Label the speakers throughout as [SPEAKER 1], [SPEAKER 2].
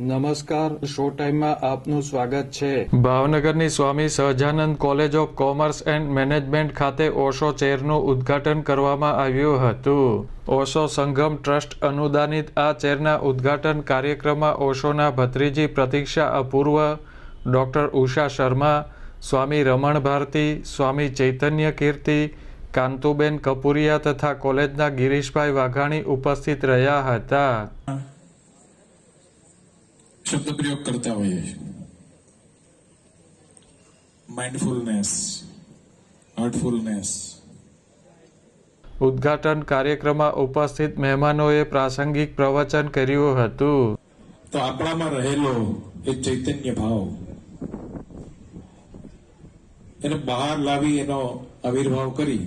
[SPEAKER 1] નમસ્કાર શો ટાઈમમાં આપનું સ્વાગત છે.
[SPEAKER 2] ભાવનગરની Swami Sahajanand college of commerce and management ખાતે ઓશો ચેરનું ઉદ્ઘાટન કરવામાં આવ્યું હતું. ઓશો સંગમ ટ્રસ્ટ અનુદાનિત આ ચેરના ઉદ્ઘાટન કાર્યક્રમમાં ઓશોના ભત્રીજી પ્રતીક્ષા અપૂર્વ, ડોક્ટર ઉષા શર્મા, સ્વામી રમણ ભારતી, સ્વામી ચૈતન્ય કીર્તિ, કાંતુબેન કપુરિયા તથા કોલેજના ગિરીશભાઈ વાઘાણી ઉપસ્થિત રહ્યા હતા.
[SPEAKER 3] શબ્દ પ્રયોગ કરતા હોઈએ માઇન્ડફુલનેસ હાર્ટફુલનેસ
[SPEAKER 2] ઉદ્ઘાટન કાર્યક્રમમાં ઉપસ્થિત મહેમાનોએ પ્રાસંગિક પ્રવચન કર્યું હતું.
[SPEAKER 3] તો આપણામાં રહેલો એ ચૈતન્ય ભાવ. એને બહાર લાવી એનો આવિર્ભાવ કરી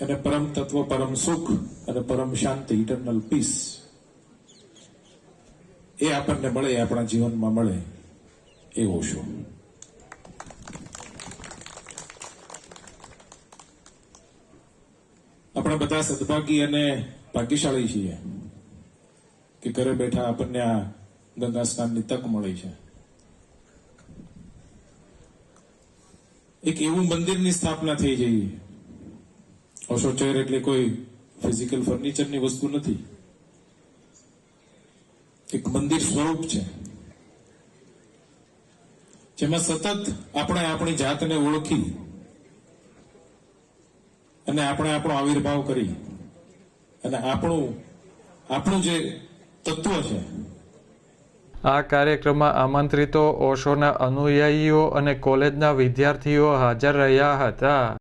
[SPEAKER 3] અને પરમ તત્વ પરમ સુખ અને પરમ શાંતિ ઇટરનલ પીસ એ આપણને મળે આપણા જીવનમાં મળે એવો ઓશો આપણે બધા સદભાગી અને ભાગ્યશાળી છીએ કે ઘરે બેઠા આપણને આ ગંગા સ્નાનની તક મળી છે. એક એવું મંદિરની સ્થાપના થઈ જઈ ઓશોચર એટલે કોઈ ફિઝિકલ ફર્નિચરની વસ્તુ નથી. એક મંદિર સ્વરૂપ છે. જેમાં સતત આપણે આપણી જાતને ઓળખી અને આપણે આપણો આવિર્ભાવ કરી અને આપણું આપણું જે તત્વ છે.
[SPEAKER 2] આ કાર્યક્રમમાં આમંત્રિતો, ઓશોના અનુયાયીઓ અને કોલેજના વિદ્યાર્થીઓ હાજર રહ્યા હતા.